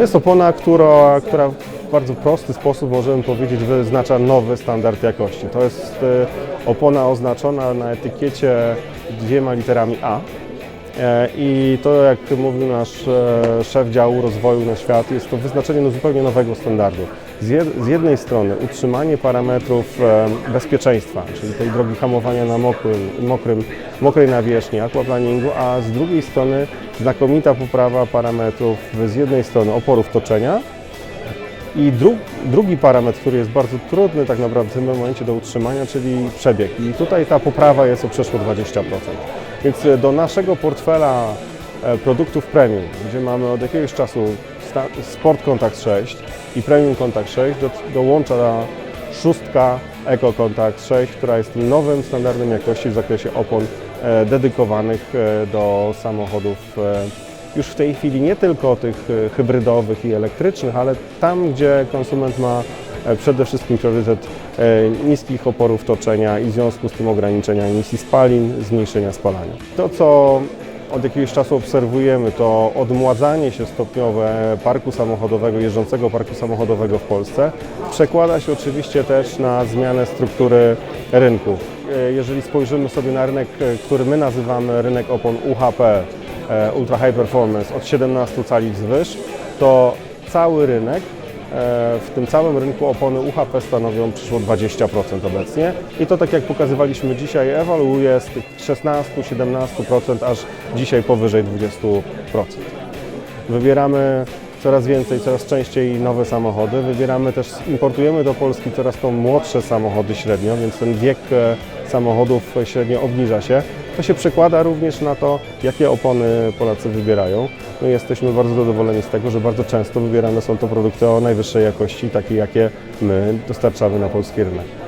jest opona, która, która w bardzo prosty sposób, możemy powiedzieć, wyznacza nowy standard jakości. To jest e, opona oznaczona na etykiecie dwiema literami A. E, I to, jak mówił nasz e, szef działu rozwoju na świat, jest to wyznaczenie no, zupełnie nowego standardu. Z, jed, z jednej strony utrzymanie parametrów e, bezpieczeństwa, czyli tej drogi hamowania na mokrym, mokrym, mokrej nawierzchni, aquaplaningu, a z drugiej strony znakomita poprawa parametrów z jednej strony oporów toczenia, i dru, drugi parametr, który jest bardzo trudny tak naprawdę w tym momencie do utrzymania, czyli przebieg. I tutaj ta poprawa jest o przeszło 20%. Więc e, do naszego portfela e, produktów premium, gdzie mamy od jakiegoś czasu Sport Contact 6 i Premium Contact 6, do, dołącza szóstka Eco Contact 6, która jest nowym standardem jakości w zakresie opon e, dedykowanych e, do samochodów e, już w tej chwili nie tylko tych e, hybrydowych i elektrycznych, ale tam, gdzie konsument ma e, przede wszystkim priorytet e, niskich oporów toczenia i w związku z tym ograniczenia emisji spalin, zmniejszenia spalania. To, co od jakiegoś czasu obserwujemy, to odmładzanie się stopniowe parku samochodowego, jeżdżącego parku samochodowego w Polsce, przekłada się oczywiście też na zmianę struktury rynku. E, Jeżeli spojrzymy sobie na rynek, e, który my nazywamy rynek opon UHP, e, Ultra High Performance od 17 cali wzwyż, to cały rynek, w tym całym rynku opony UHP stanowią przyszło 20% obecnie i to tak jak pokazywaliśmy dzisiaj ewoluuje z tych 16-17% aż dzisiaj powyżej 20%. Wybieramy coraz więcej, coraz częściej nowe samochody. Wybieramy też, importujemy do Polski coraz to młodsze samochody średnio, więc ten wiek e, samochodów średnio obniża się. To się przekłada również na to, jakie opony Polacy wybierają. My jesteśmy bardzo zadowoleni z tego, że bardzo często wybierane są to produkty o najwyższej jakości, takie jakie my dostarczamy na polski rynek.